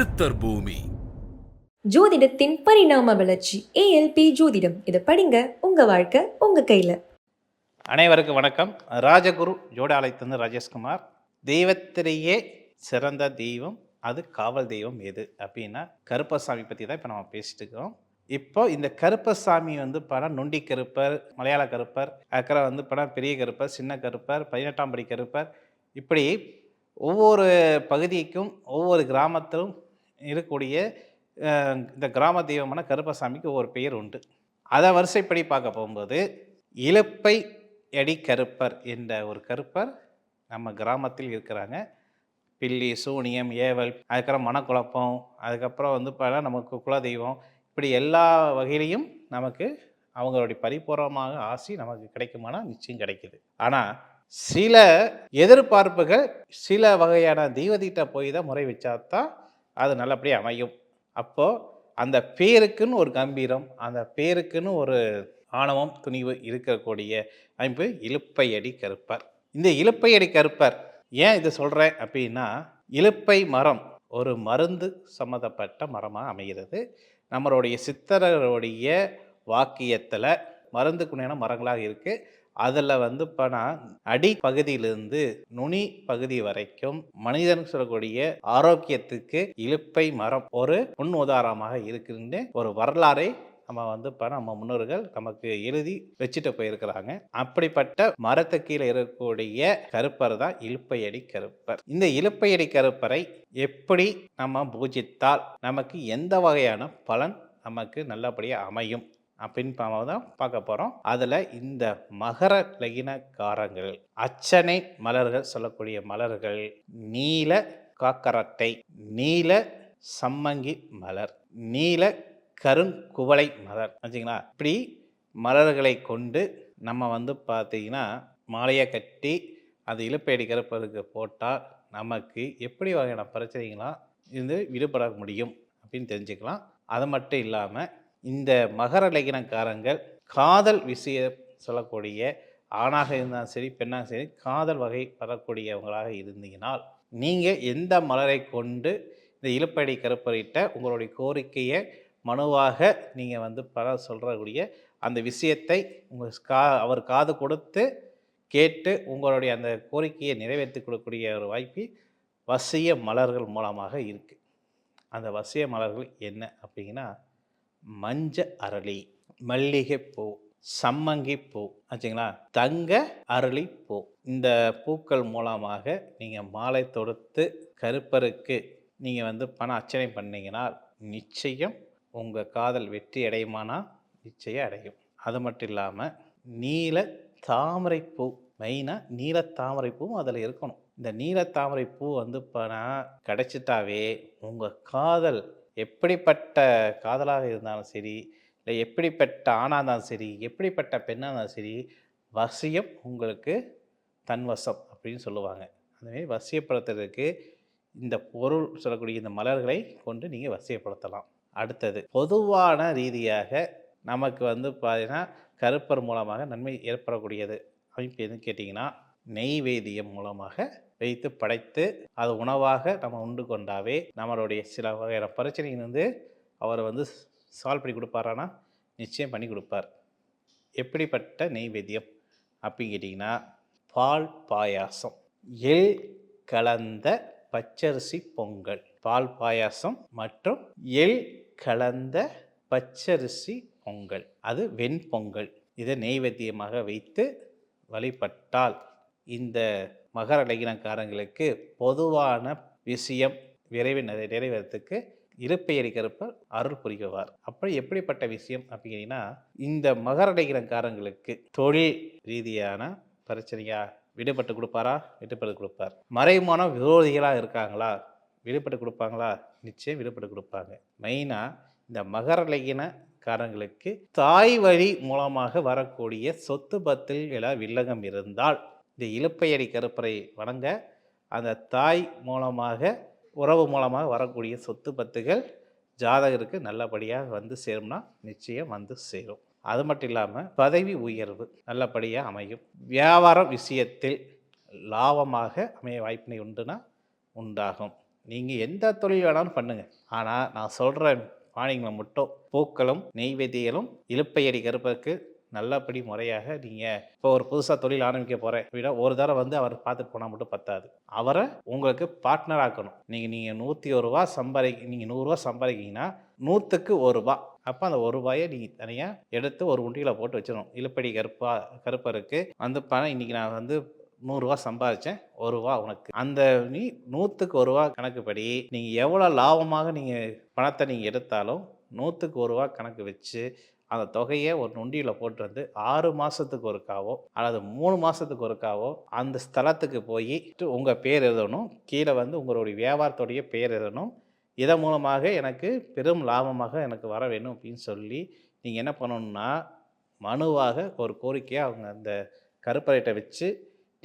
சித்தர் பூமி. ஜோதிடத்தின் பரிணாம வளர்ச்சி ஏஎல்பி ஜோதிடம். இதை படிங்க உங்க வாழ்க்கை உங்க கையில. அனைவருக்கும் வணக்கம். ராஜகுரு ஜோடாலயத்திலிருந்து ராஜேஷ்குமார். தெய்வத்திலேயே சிறந்த தெய்வம் அது காவல் தெய்வம் எது அப்படின்னா கருப்பசாமி பற்றி தான் இப்போ நம்ம பேசிட்டு இருக்கோம். இப்போ இந்த கருப்பசாமி வந்து படம் நொண்டி கருப்பர் மலையாள கருப்பர் அக்கறை வந்து படம் பெரிய கருப்பர் சின்ன கருப்பர் பதினெட்டாம் படி கருப்பர். இப்படி ஒவ்வொரு பகுதிக்கும் ஒவ்வொரு கிராமத்திலும் இருக்கக்கூடிய இந்த கிராம தெய்வமான கருப்பசாமிக்கு ஒரு பெயர் உண்டு. அதை வரிசைப்படி பார்க்க போகும்போது இலுப்பை எடி கருப்பர் என்ற ஒரு கருப்பர் நம்ம கிராமத்தில் இருக்கிறாங்க. பில்லி சூனியம் ஏவல் அதுக்கப்புறம் மனக்குழப்பம் அதுக்கப்புறம் வந்து பார்த்தா நமக்கு குலதெய்வம் இப்படி எல்லா வகையிலையும் நமக்கு அவங்களுடைய பரிபூர்வமாக ஆசி நமக்கு கிடைக்குமானா நிச்சயம் கிடைக்குது. ஆனால் சில எதிர்பார்ப்புகள் சில வகையான தெய்வத்திட்ட போய் தான் முறை வச்சாதான் அது நல்லபடியாக அமையும். அப்போது அந்த பேருக்குன்னு ஒரு கம்பீரம் அந்த பேருக்குன்னு ஒரு ஆணவம் துணிவு இருக்கக்கூடிய அமைப்பு இலுப்பையடி கருப்பர். இந்த இலுப்பையடி கருப்பர் ஏன் இதை சொல்கிறேன் அப்படின்னா இலுப்பை மரம் ஒரு மருந்து சம்மந்தப்பட்ட மரமாக அமைகிறது. நம்மளுடைய சித்தரருடைய வாக்கியத்தில் மருந்துக்குண்டான மரங்களாக இருக்குது அதில் வந்து இப்போ அடி பகுதியிலிருந்து நுனி பகுதி வரைக்கும் மனிதன் சொல்லக்கூடிய ஆரோக்கியத்துக்கு இழுப்பை மரம் ஒரு முன் உதாரணமாக இருக்குன்னு ஒரு வரலாறை நம்ம வந்து இப்போ நம்ம முன்னோர்கள் நமக்கு எழுதி வச்சுட்டு போயிருக்கிறாங்க. அப்படிப்பட்ட மரத்து கீழே இருக்கக்கூடிய கருப்பர் தான் இலுப்பையடி கருப்பர். இந்த இழுப்பையடி கருப்பரை எப்படி நம்ம பூஜித்தால் நமக்கு எந்த வகையான பலன் நமக்கு நல்லபடியாக அமையும்? அப்படின்னு தான் பார்க்க போகிறோம் அதில் இந்த மகர லகினக்காரங்கள் அச்சனை மலர்கள் சொல்லக்கூடிய மலர்கள் நீல காக்கரட்டை நீல சம்மங்கி மலர் நீல கருங்குவளை மலர். வச்சுங்களா இப்படி மலர்களை கொண்டு நம்ம வந்து பார்த்தீங்கன்னா மாலையை கட்டி அது இழுப்பையடி கருப்பருக்கு போட்டால் நமக்கு எப்படி வகையான பிரச்சனைகளாக இருந்து விடுபட முடியும் அப்படின்னு தெரிஞ்சுக்கலாம். அது மட்டும் இல்லாமல் இந்த மகர லகினக்காரங்கள் காதல் விஷயம் சொல்லக்கூடிய ஆணாக இருந்தாலும் சரி பெண்ணாக சரி காதல் வகை வரக்கூடியவங்களாக இருந்தீங்கனால் நீங்கள் எந்த மலரை கொண்டு இந்த இழுப்படி கருப்பறிட்ட உங்களுடைய கோரிக்கையை மனுவாக நீங்கள் வந்து பல சொல்கிறக்கூடிய அந்த விஷயத்தை உங்கள் கா அவர் காது கொடுத்து கேட்டு உங்களுடைய அந்த கோரிக்கையை நிறைவேற்றி கொடுக்கக்கூடிய ஒரு வாய்ப்பு வசிய மலர்கள் மூலமாக இருக்குது அந்த வசிய மலர்கள் என்ன அப்படிங்கன்னா மஞ்ச அரளி மல்லிகைப்பூ சம்மங்கி பூ ஆச்சுங்களா? தங்க அரளி பூ இந்த பூக்கள் மூலமாக நீங்கள் மாலை தொடுத்து கருப்பருக்கு நீங்கள் வந்து பண அர்ச்சனை பண்ணீங்கன்னா நிச்சயம் உங்கள் காதல் வெற்றி அடையுமானா? நிச்சயம் அடையும். அது மட்டும் இல்லாமல் நீல தாமரை பூ மெயினாக நீல தாமரை பூவும் அதில் இருக்கணும். இந்த நீல தாமரை பூ வந்து பணம் கிடச்சிட்டாவே கிடைச்சிட்டாவே உங்கள் காதல் எப்படிப்பட்ட காதலாக இருந்தாலும் சரி இல்லை எப்படிப்பட்ட ஆணாக இருந்தாலும் சரி எப்படிப்பட்ட பெண்ணாக இருந்தாலும் சரி வசியம் உங்களுக்கு தன்வசம் அப்படின்னு சொல்லுவாங்க. அதுமாரி வசியப்படுத்துறதுக்கு இந்த பொருள் சொல்லக்கூடிய இந்த மலர்களை கொண்டு நீங்கள் வசியப்படுத்தலாம். அடுத்தது பொதுவான ரீதியாக நமக்கு வந்து பார்த்தீங்கன்னா கருப்பர் மூலமாக நன்மை ஏற்படக்கூடியது. அமைப்பு எதுன்னு கேட்டிங்கன்னா நெய்வேதியம் மூலமாக வைத்து படைத்து அது உணவாக நம்ம உண்டு கொண்டாவே நம்மளுடைய சில வகையான பிரச்சனைகள் வந்து அவர் வந்து சால்வ் பண்ணி கொடுப்பாரானா? நிச்சயம் பண்ணி கொடுப்பார். எப்படிப்பட்ட நெய்வேத்தியம் அப்படின்னு கேட்டிங்கன்னா பால் பாயாசம். எள் கலந்த பச்சரிசி பொங்கல். பால் பாயாசம் மற்றும் எள் கலந்த பச்சரிசி பொங்கல். அது வெண்பொங்கல். இதை நெய்வேத்தியமாக வைத்து வழிபட்டால் இந்த மகர லகினக்காரங்களுக்கு பொதுவான விஷயம் விரைவில் நிறை நிறைவேறத்துக்கு இருப்பெயரி கருப்பர் அருள் புரிவார் அப்படி எப்படிப்பட்ட விஷயம் அப்படிங்கன்னா இந்த மகர லகினக்காரங்களுக்கு தொழில் ரீதியான பிரச்சனையா விடுபட்டு கொடுப்பாரா? விடுபட்டு கொடுப்பார். மறைமான விரோதிகளாக இருக்காங்களா? விடுபட்டு கொடுப்பாங்களா? நிச்சயம் விடுபட்டு கொடுப்பாங்க. மெயினாக இந்த மகர லகினக்காரங்களுக்கு தாய் வழி மூலமாக வரக்கூடிய சொத்து பத்தில் இல வில்லகம் இருந்தால் இந்த இழுப்பையடி கருப்பரை வணங்க அந்த தாய் மூலமாக உறவு மூலமாக வரக்கூடிய சொத்து பத்துகள் ஜாதகருக்கு நல்லபடியாக வந்து சேரும்னா நிச்சயம் வந்து சேரும். அது மட்டும் இல்லாமல் பதவி உயர்வு நல்லபடியாக அமையும். வியாபாரம் விஷயத்தில் லாபமாக அமைய வாய்ப்பினை உண்டுனா உண்டாகும். நீங்கள் எந்த தொழில் வேணாலும் பண்ணுங்க. ஆனால் நான் சொல்கிற பாணிங்களை மட்டும் பூக்களும் நெய்வேதியலும் இழுப்பையடி கருப்பருக்கு நல்லபடி முறையாக நீங்கள் இப்போ ஒரு புதுசாக தொழில் ஆரம்பிக்க போகிறேன் அப்படின்னா ஒரு தடவை வந்து அவர் பார்த்துட்டு போனால் மட்டும் பத்தாது. அவரை உங்களுக்கு பார்ட்னர் ஆக்கணும். நீங்கள் நீங்கள் நூற்றி ஒரு ரூபா சம்பாதி நீங்கள் நூறுரூவா சம்பாதிக்கிங்கன்னா நூற்றுக்கு ஒரு ரூபா. அப்போ அந்த ஒரு ரூபாயை நீங்கள் தனியாக எடுத்து ஒரு உண்டியில் போட்டு வச்சிடணும். இழுப்படி கருப்பா கருப்பருக்கு அந்த பணம் இன்றைக்கி நான் வந்து நூறுரூவா சம்பாதிச்சேன். ஒரு ரூபா உனக்கு. அந்த நீ நூற்றுக்கு ஒரு ரூபா கணக்குப்படி நீங்கள் எவ்வளோ லாபமாக நீங்கள் பணத்தை நீங்கள் எடுத்தாலும் நூற்றுக்கு ஒரு ரூபா கணக்கு வச்சு அந்த தொகையை ஒரு நொண்டியில் போட்டு வந்து ஆறு மாதத்துக்கு ஒருக்காவோ அல்லது மூணு மாதத்துக்கு ஒருக்காவோ அந்த ஸ்தலத்துக்கு போய் உங்கள் பேர் எழுதணும். கீழே வந்து உங்களுடைய வியாபாரத்துடைய பேர் எழுதணும். இதன் மூலமாக எனக்கு பெரும் லாபமாக எனக்கு வர வேணும் அப்படின்னு சொல்லி நீங்கள் என்ன பண்ணணும்னா மனுவாக ஒரு கோரிக்கையை அவங்க அந்த கருப்பறையிட்ட வச்சு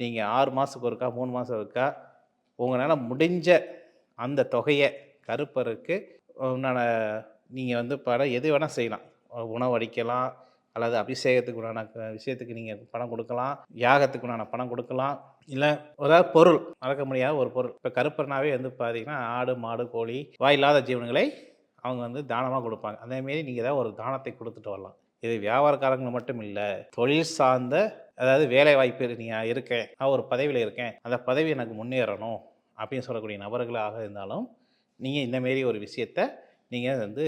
நீங்கள் ஆறு மாதத்துக்கு ஒருக்கா மூணு மாதம் இருக்கா உங்களால் முடிஞ்ச அந்த தொகையை கருப்பருக்கு உண்டான நீங்கள் வந்து படம் எது வேணால் செய்யலாம். உணவடிக்கலாம் அல்லது அபிஷேகத்துக்கு உண்டான விஷயத்துக்கு நீங்கள் பணம் கொடுக்கலாம் யாகத்துக்கு உண்டான பணம் கொடுக்கலாம் இல்லை ஏதாவது பொருள் மறக்க முடியாத ஒரு பொருள். இப்போ கருப்பர்னாவே வந்து பார்த்தீங்கன்னா ஆடு மாடு கோழி வாயில்லாத ஜீவன்களை அவங்க வந்து தானமாக கொடுப்பாங்க. அதேமாரி நீங்கள் ஏதாவது ஒரு தானத்தை கொடுத்துட்டு வரலாம். இது வியாபாரக்காரங்க மட்டும் இல்லை தொழில் சார்ந்த அதாவது வேலை வாய்ப்பு நீங்கள் இருக்கேன் நான் ஒரு பதவியில் இருக்கேன் அந்த பதவி எனக்கு முன்னேறணும் அப்படின்னு சொல்லக்கூடிய நபர்களாக இருந்தாலும் நீங்கள் இந்தமாரி ஒரு விஷயத்த நீங்கள் வந்து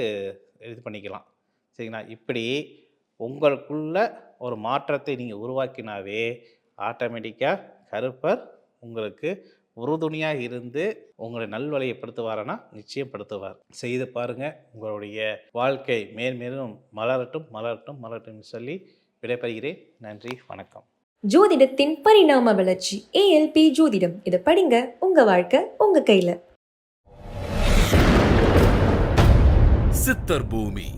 இது பண்ணிக்கலாம். சரிங்களா? இப்படி உங்களுக்குள்ள ஒரு மாற்றத்தை நீங்கள் உருவாக்கினாவே ஆட்டோமேட்டிக்காக கருப்பர் உங்களுக்கு உறுதுணையாக இருந்து உங்களை நல்வழியப்படுத்துவாரனா நிச்சயம் படுத்துவார் செய்து பாருங்கள் உங்களுடைய வாழ்க்கை மேன்மேலும் மலரட்டும் மலரட்டும் மலரட்டும் சொல்லி விடைபெறுகிறேன். நன்றி வணக்கம். ஜோதிடத்தின் பரிணாம வளர்ச்சி ஏஎல்பி ஜோதிடம். இதை படிங்க. உங்க வாழ்க்கை உங்க கையில. சித்தர் பூமி.